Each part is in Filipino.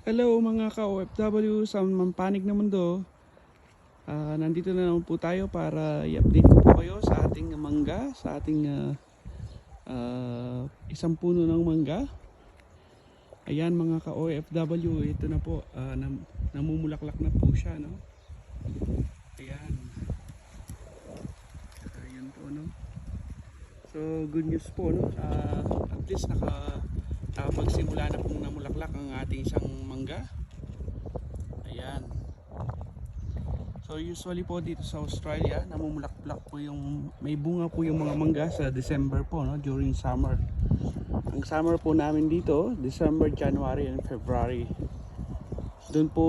Hello mga ka-OFW sa mampanig na mundo. Ah, nandito na naman po tayo para i-update po kayo sa ating mangga, sa ating ah, ah, isang puno ng mangga. Ayan mga ka-OFW, ito na po, ah, nam- namumulaklak na po siya. No? Ayan. Ayan po, no? So, good news po, no? Ah, at least naka nakapagsimula na pong namulaklak ang ating isang mangga. Ayan. So usually po dito sa Australia, namumulaklak po yung may bunga po yung mga mangga sa December po no during summer. Ang summer po namin dito, December, January and February. Doon po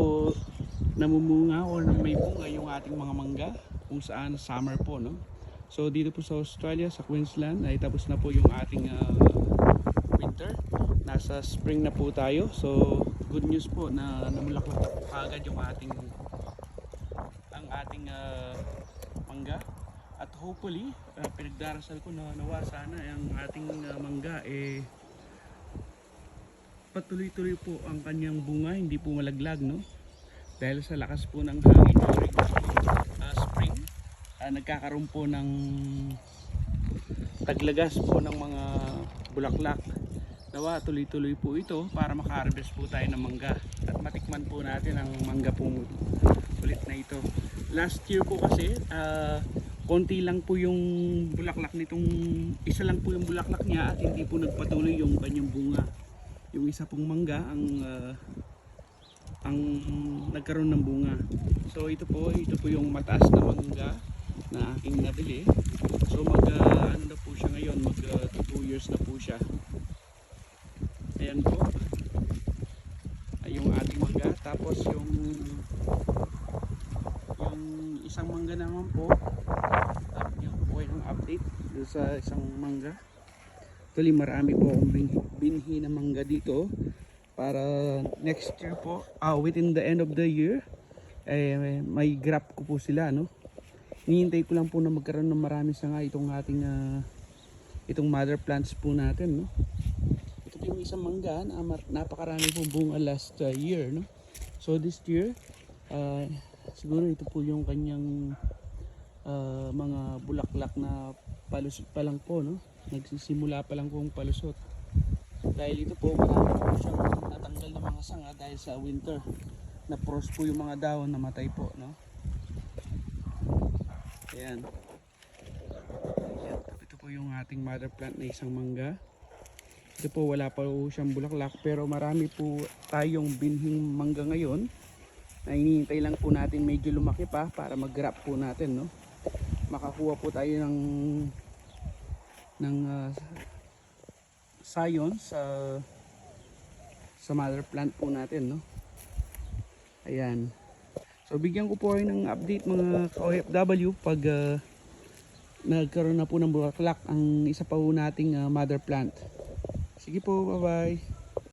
namumunga o may bunga yung ating mga mangga kung saan summer po no. So dito po sa Australia, sa Queensland ay tapos na po yung ating ah, winter. Nasa spring na po tayo. So good news po na namulaklak agad yung ating ang ating ah, mangga. At hopefully, ah, pinagdarasal ko na nawa sana ang ating ah, mangga eh patuloy-tuloy po ang kanyang bunga, hindi po malaglag, no? Dahil sa lakas po ng hangin during ah, spring, ah, nagkakaroon po ng taglagas po ng mga bulaklak. Nawa tuloy-tuloy po ito para maka-harvest po tayo ng mangga at matikman po natin ang mangga po ulit na ito. Last year po kasi ah, konti lang po yung bulaklak nitong isa lang po yung bulaklak niya at hindi po nagpatuloy yung kanyang bunga. Yung isa pong mangga ang ah, ang nagkaroon ng bunga. So ito po, ito po yung mataas na mangga na aking nabili. So mag ah, ano na po siya ngayon, mag 2 years na po siya. Ayan po. Ay yung ating mangga. Tapos yung yung isang mangga naman po. Yung po yung update doon sa isang mangga. Actually marami po akong bin, binhi na mangga dito para next year po, ah, within the end of the year, eh, may grab ko po sila, no? Hinihintay ko lang po na magkaroon ng marami sanga itong ating ah, itong mother plants po natin, no? Yung isang mangga na napakarami po bunga last ah, year, no? So this year, ah, siguro ito po yung kanyang ah, mga bulaklak na palusot pa lang po, no? Nagsisimula pa lang pong palusot. Dahil ito po, marami po siyang natanggal na mga sanga dahil sa winter. Na-frost po yung mga dahon, namatay po, no? Ayan. Ayan. Ito po yung ating mother plant na isang mangga. Ito po, wala pa po siyang bulaklak, pero marami po tayong binhing mangga ngayon. Na hinihintay lang po natin medyo lumaki pa para mag-grab po natin, no? Makakuha po tayo ng ng ah, sayon sa sa mother plant po natin no ayan so bigyan ko po kayo ng update mga ka-OFW pag ah, nagkaroon na po ng bulaklak ang isa pa po nating ah, mother plant sige po bye bye